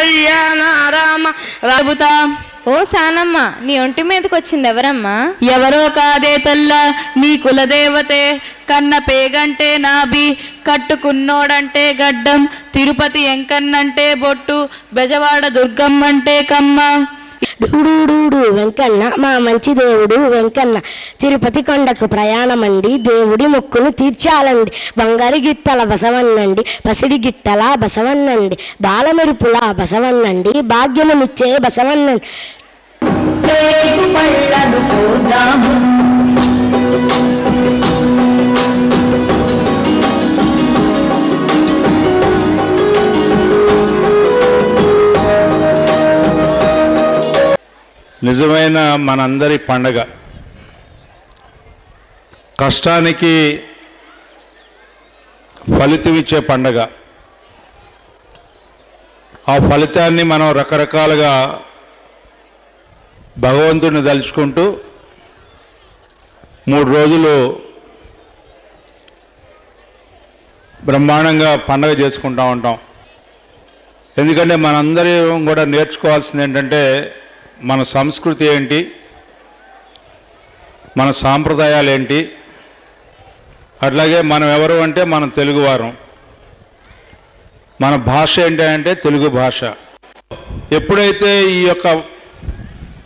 కళ్యాణ రామ రాబుతా. ఓ సానమ్మ నీ ఒంటి మీదకి వచ్చింది ఎవరమ్మా? ఎవరో కాదే తల్ల నీ కులదేవతే. కన్న పేగంటే నాభి కట్టుకున్నోడంటే గడ్డం. తిరుపతి ఎంకన్నంటే బొట్టు బెజవాడ దుర్గమ్మంటే కమ్మ. డూడూడూడు వెంకన్న మా మంచి దేవుడు వెంకన్న తిరుపతి కొండకు ప్రయాణమండి దేవుడి మొక్కును తీర్చాలండి. బంగారు గిత్తల బసవన్నండి పసిడి గిత్తల బసవన్నండి బాలమెరుపుల బసవన్నండి భాగ్యమునిచ్చే బసవన్నండి. రేగు పళ్ళను నిజమైన మనందరి పండగ. కష్టానికి ఫలితం ఇచ్చే పండగ. ఆ ఫలితాన్ని మనం రకరకాలుగా భగవంతుడిని తలుచుకుంటూ మూడు రోజులు బ్రహ్మాండంగా పండగ చేసుకుంటూ ఉంటాం. ఎందుకంటే మనందరం కూడా నేర్చుకోవాల్సింది ఏంటంటే మన సంస్కృతి ఏంటి? మన సాంప్రదాయాలు ఏంటి? అట్లాగే మనం ఎవరు అంటే మనం తెలుగువారం మన భాష ఏంటి అంటే తెలుగు భాష. ఎప్పుడైతే ఈ యొక్క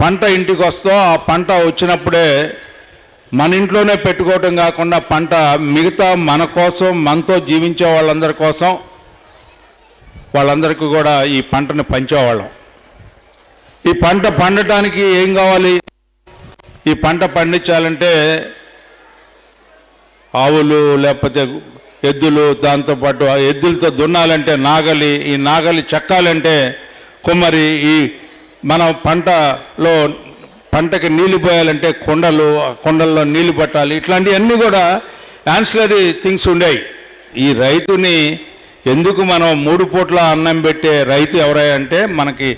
పంట ఇంటికి వస్తో ఆ పంట వచ్చినప్పుడే మన ఇంట్లోనే పెట్టుకోవటం కాకుండా పంట మిగతా మన కోసం మనతో జీవించే వాళ్ళందరి కోసం వాళ్ళందరికీ కూడా ఈ పంటను పంచేవాళ్ళం. ఈ పంట పండటానికి ఏం కావాలి? ఈ పంట పండించాలంటే ఆవులు లేకపోతే ఎద్దులు దాంతోపాటు ఆ ఎద్దులతో దున్నాలంటే నాగలి ఈ నాగలి చెక్కాలంటే కుమ్మరి ఈ మన పంటలో పంటకి నీళ్ళు పోయాలంటే కొండలు కొండల్లో నీళ్ళు పట్టాలి. ఇట్లాంటివన్నీ కూడా యాన్సిలరీ థింగ్స్ ఉండేవి ఈ రైతుని ఎందుకు మనం మూడు పూట్ల అన్నం పెట్టే రైతు ఎవరై అంటే మనకి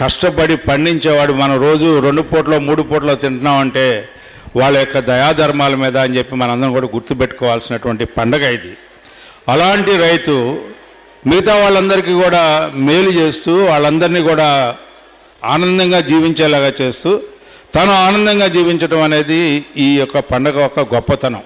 కష్టపడి పండించేవాడు మనం రోజు రెండు పూట్లో మూడు పూట్లో తింటున్నామంటే వాళ్ళ యొక్క దయాధర్మాల మీద అని చెప్పి మనందరం కూడా గుర్తుపెట్టుకోవాల్సినటువంటి పండగ ఇది. అలాంటి రైతు మిగతా వాళ్ళందరికీ కూడా మేలు చేస్తూ వాళ్ళందరినీ కూడా ఆనందంగా జీవించేలాగా చేస్తూ తను ఆనందంగా జీవించడం అనేది ఈ యొక్క పండగ యొక్క గొప్పతనం.